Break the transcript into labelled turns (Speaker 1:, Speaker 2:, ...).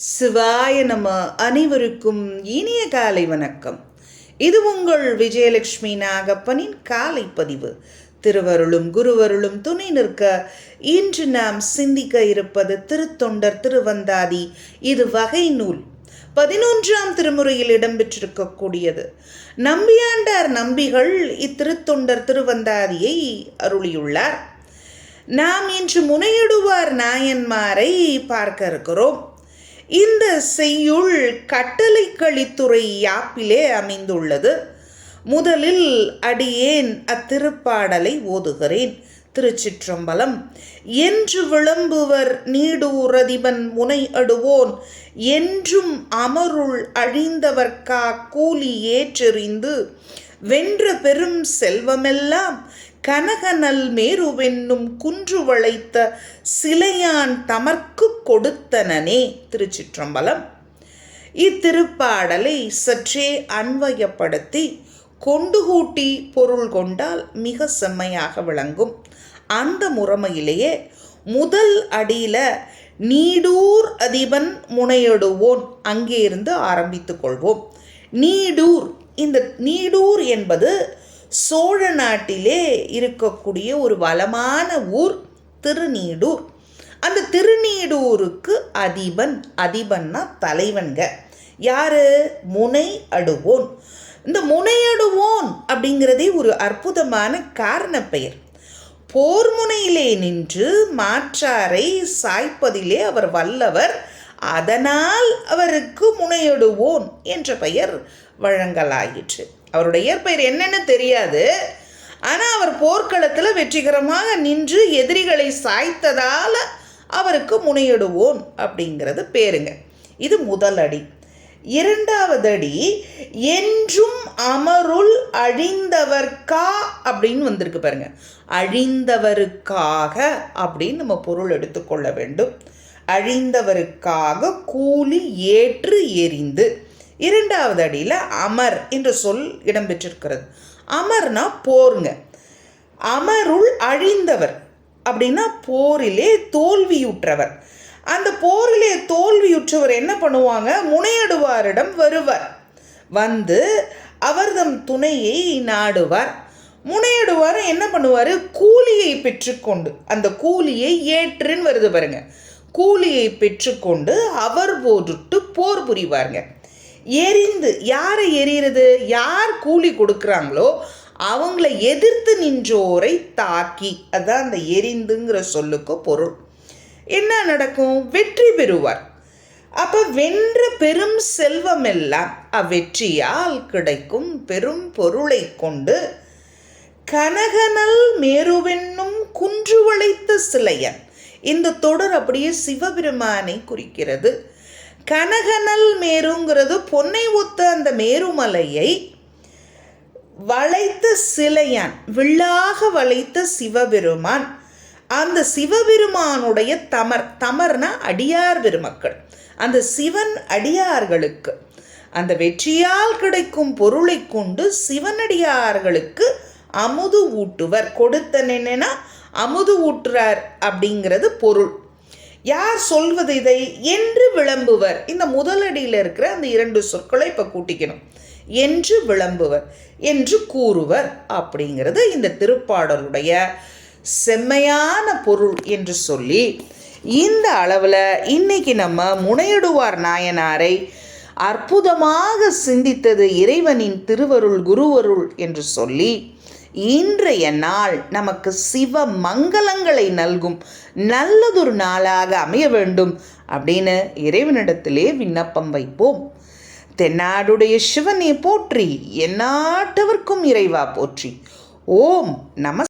Speaker 1: சிவாய நம. அனைவருக்கும் இனிய காலை வணக்கம். இது உங்கள் விஜயலட்சுமி நாகப்பனின் காலை பதிவு. திருவருளும் குருவருளும் துணை நிற்க இன்று நாம் சிந்திக்க இருப்பது திருத்தொண்டர் திருவந்தாதி இது வகை நூல். பதினொன்றாம் திருமுறையில் இடம்பெற்றிருக்கக்கூடியது. நம்பியாண்டார் நம்பிகள் இத்திருத்தொண்டர் திருவந்தாதியை அருளியுள்ளார். நாம் இன்று முனையிடுவார் நாயன்மாரை பார்க்க இருக்கிறோம். இந்த செய்யுள் கட்டளை கழித்துறை யாப்பிலே அமைந்துள்ளது. முதலில் அடியேன் அத்திருப்பாடலை ஓதுகிறேன். திருச்சிற்றம்பலம் என்று விளம்புவர் நீடூரதிபன் முனை அடுவோன் என்றும் அமருள் அழிந்தவர்க்கா கூலி ஏற்றெறிந்து வென்ற பெரும் செல்வமெல்லாம் கனகநல் மேருவென்னும் குன்று வளைத்த சிலையான் தமர்க்கு கொடுத்தனனே திருச்சிற்றம்பலம். இத்திருப்பாடலை சற்றே அன்வயப்படுத்தி கொண்டு கூட்டி பொருள் கொண்டால் மிக செம்மையாக விளங்கும். அந்த முறைமையிலேயே முதல் அடியில் நீடூர் அதிபன் முனையிடுவோன் அங்கே இருந்து ஆரம்பித்துக் கொள்வோம். நீடூர் இந்த நீடூர் என்பது சோழ நாட்டிலே இருக்கக்கூடிய ஒரு வளமான ஊர் திருநீடூர். அந்த திருநீடூருக்கு அதிபன் அதிபன்னா தலைவன்க. யாரு? முனை அடுவோன். இந்த முனையடுவோன் அப்படிங்கிறதே ஒரு அற்புதமான காரண பெயர் போர் முனையிலே நின்று மாற்றாரை சாய்ப்பதிலே அவர் வல்லவர். அதனால் அவருக்கு முனையிடுவோன் என்ற பெயர் வழங்கலாயிற்று. அவருடைய இயற்பெயர் என்னன்னு தெரியாது. ஆனால் அவர் போர்க்களத்தில் வெற்றிகரமாக நின்று எதிரிகளை சாய்த்ததால் அவருக்கு முனையிடுவோன் அப்படிங்கிறது பேருங்க. இது முதல் அடி. இரண்டாவது அடி என்றும் அமருள் அழிந்தவர்க்கா? அப்படின்னு வந்திருக்கு பாருங்க. அழிந்தவருக்காக அப்படின்னு நம்ம பொருள் எடுத்துக்கொள்ள வேண்டும். அழிந்தவருக்காக கூலி ஏற்று எரிந்து. இரண்டாவது அடியில் அமர் என்ற சொல் இடம்பெற்றிருக்கிறது. அமர்னா போருங்க. அமருள் அழிந்தவர் அப்படின்னா போரிலே தோல்வியுற்றவர். அந்த போரிலே தோல்வியுற்றவர் என்ன பண்ணுவாங்க? முனையடுவாரிடம் வருவர். வந்து அவர்தம் துணையை நாடுவார். முனையடுவார் என்ன பண்ணுவார்? கூலியை பெற்றுக்கொண்டு அந்த கூலியை ஏற்றுன்னு வருது பாருங்க. கூலியை பெற்றுக்கொண்டு அவர் போட்டுட்டு போர் புரிவாருங்க. எரிந்து யாரை எரிகிறது யார் கூலி கொடுக்குறாங்களோ அவங்கள எதிர்த்து நின்றோரை தாக்கி. அதான் அந்த எரிந்துங்கிற சொல்லுக்கு பொருள். என்ன நடக்கும்? வெற்றி பெறுவார். அப்போ வென்ற பெரும் செல்வம் எல்லாம் அவ்வெற்றியால் கிடைக்கும் பெரும் பொருளை கொண்டு கனகனல் மேருவென்னும் குன்று வளைத்த சிலையன். இந்த தொடர் அப்படியே சிவபெருமானை குறிக்கிறது. கனகனல் மேருங்கிறது பொன்னை ஒத்த அந்த மேருமலையை வளைத்த சிலையான் வில்லாக வளைத்த சிவபெருமான். அந்த சிவபெருமானுடைய தமர் தமர்னா அடியார் பெருமக்கள். அந்த சிவன் அடியார்களுக்கு அந்த வெற்றியால் கிடைக்கும் பொருளை கொண்டு சிவனடியார்களுக்கு அமுது ஊட்டுவர். கொடுத்தன் என்னன்னா அமுது ஊற்றுறார் அப்படிங்கிறது பொருள். யார் சொல்வது இதை? என்று விளம்புவர். இந்த முதலடியில் இருக்கிற அந்த இரண்டு சொற்களை இப்போ கூட்டிக்கணும். என்று விளம்புவர் என்று கூறுவர் அப்படிங்கிறது இந்த திருப்பாடலுடைய செம்மையான பொருள் என்று சொல்லி இந்த அளவில் இன்னைக்கு நம்ம முனையிடுவார் நாயனாரை அற்புதமாக சிந்தித்தது இறைவனின் திருவருள் குருவருள் என்று சொல்லி இன்றைய நாள் நமக்கு சிவ மங்களங்களை நல்கும். நல்லதொரு நாளாக அமைய வேண்டும் அப்படின்னு இறைவனிடத்திலே விண்ணப்பம் வைப்போம். தென்னாடுடைய சிவனை போற்றி எந்நாட்டவர்க்கும் இறைவா போற்றி. ஓம் நம